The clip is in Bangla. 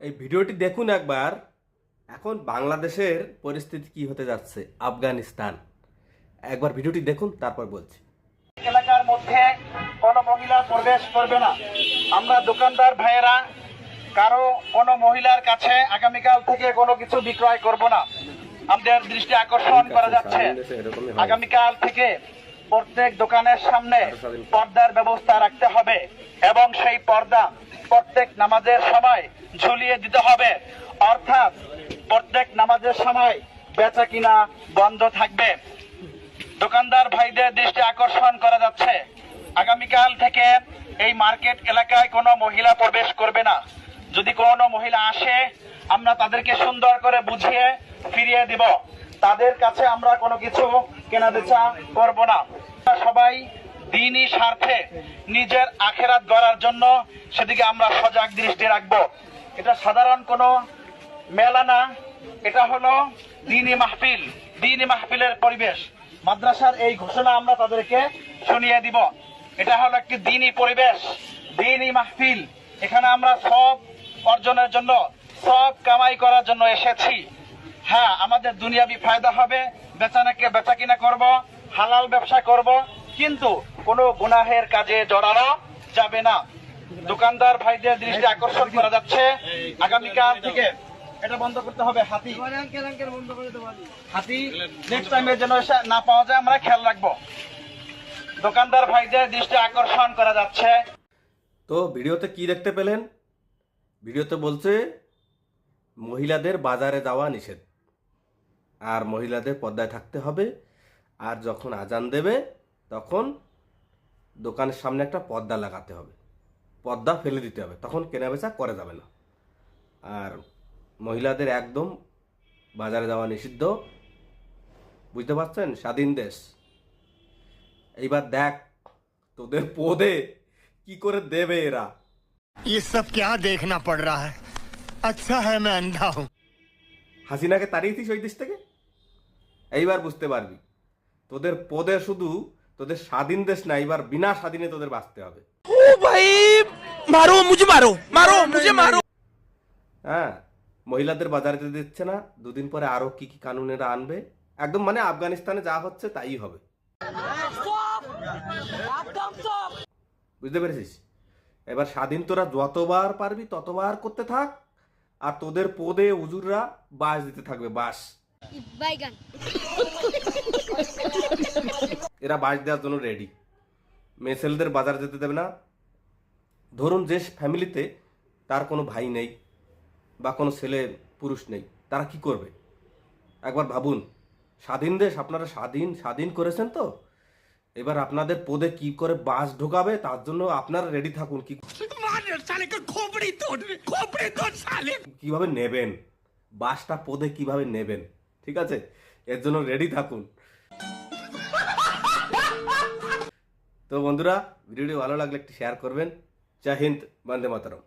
এই ভিডিওটি দেখুন একবার। এখন বাংলাদেশের পরিস্থিতি কি হতে যাচ্ছে? আফগানিস্তান। একবার ভিডিওটি দেখুন তারপর বলছি। এলাকার মধ্যে কোনো মহিলা প্রবেশ করবে না। আমরা দোকানদার ভাইয়েরা কারও কোনো মহিলার কাছে আগামীকাল থেকে কোনো কিছু বিক্রয় করব না। আমাদের দৃষ্টি আকর্ষণ করা যাচ্ছে। আগামীকাল থেকে প্রত্যেক দোকানের সামনে পর্দার ব্যবস্থা রাখতে হবে এবং সেই পর্দা প্রত্যেক নামাজের সময় ঝুলিয়ে দিতে হবে। অর্থাৎ প্রত্যেক নামাজের সময় বেচা কিনা বন্ধ থাকবে। দোকানদার ভাইদের দৃষ্টি আকর্ষণ করা যাচ্ছে। আগামীকাল থেকে এই মার্কেট এলাকায় কোনো মহিলা প্রবেশ করবে না। যদি কোনো মহিলা আসে, আমরা তাদেরকে সুন্দর করে বুঝিয়ে ফিরিয়ে দিব। তাদের কাছে আমরা কোনো কিছু কেনা বেচা করব না। সবাই দিনই স্বার্থে নিজের আখেরাত গড়ার জন্য সেদিকে আমরা সজাগ দৃষ্টি রাখব। এটা সাধারণ কোনো মেলা না, এটা হলো দিনই মাহফিল দিনী মাহফিলের পরিবেশ। মাদ্রাসার এই ঘোষণা আমরা তাদেরকে শুনিয়ে দিব। এটা হলো একটি দিনই পরিবেশ, দিনই মাহফিল। এখানে আমরা সব অর্জনের জন্য, সব কামাই করার জন্য এসেছি। হ্যাঁ আমাদের দুনিয়াবি ফায়দা হবে, বেচানাকে বেচা কিনা করব হালাল ব্যবসা করব, কিন্তু কোনো গুনাহের কাজে জড়ানো যাবে না। দোকানদার ভাইদের দৃষ্টি আকর্ষণ করা যাচ্ছে। আগামীকাল থেকে এটা বন্ধ করতে হবে হাতি। হাতি নেক্সট টাইমে যেন না পাওয়া যায়, আমরা খেয়াল রাখব। দোকানদার ভাইদের দৃষ্টি আকর্ষণ করা যাচ্ছে। তো ভিডিওতে কি দেখতে পেলেন? ভিডিওতে বলছে, মহিলাদের বাজারে যাওয়া নিষেধ। আর মহিলাদের পর্দায় থাকতে হবে। আর যখন আজান দেবে তখন দোকানের সামনে একটা পর্দা লাগাতে হবে পর্দা ফেলে দিতে হবে তখন কেনাবেচা করে যাবে না আর মহিলাদের একদম বাজারে যাওয়া নিষিদ্ধ বুঝতে পারছেন স্বাধীন দেশ এইবার দেখ তোদের পদে কি করে দেবে এরা ये सब क्या देखना पड़ रहा है अच्छा है मैं अंधा हूँ হাসিনাকে তাড়িয়েছিস ওই দেশ থেকে এইবার বুঝতে পারবি তোদের পদে শুধু তোদের স্বাধীন দেশ না এবার বিনা স্বাধীনে তোদের বাঁচতে হবে। ও ভাই মারো মুঝে মারো মারো মুঝে মারো। হ্যাঁ মহিলাদের বাজারে যেতে দিচ্ছে না দুদিন পরে আরও কি কি কানুনেরা আনবে। একদম মানে আফগানিস্তানে যা হচ্ছে তাই হবে। বুঝতে পেরেছিস? এবার স্বাধীন তোরা যতবার পারবি ততবার করতে থাক আর তোদের পদে উজুররা বাস দিতে থাকবে বাস। বাইগান। এরা বাস দেওয়ার জন্য রেডি মেসেলদের বাজার যেতে দেবে না। ধরুন যে ফ্যামিলিতে তার কোনো ভাই নেই বা কোনো ছেলে পুরুষ নেই তারা কি করবে? একবার ভাবুন স্বাধীন দেশ আপনারা স্বাধীন স্বাধীন করেছেন তো? এবার আপনাদের পদে কি করে বাস ঢোকাবে তার জন্য আপনারা রেডি থাকুন কি কীভাবে নেবেন? বাসটা পদে কীভাবে নেবেন? ঠিক আছে? এর জন্য রেডি থাকুন। তো বন্ধুরা ভিডিওটি ভালো লাগলে একটি শেয়ার করবেন। জয় হিন্দ বন্দে মাতরম।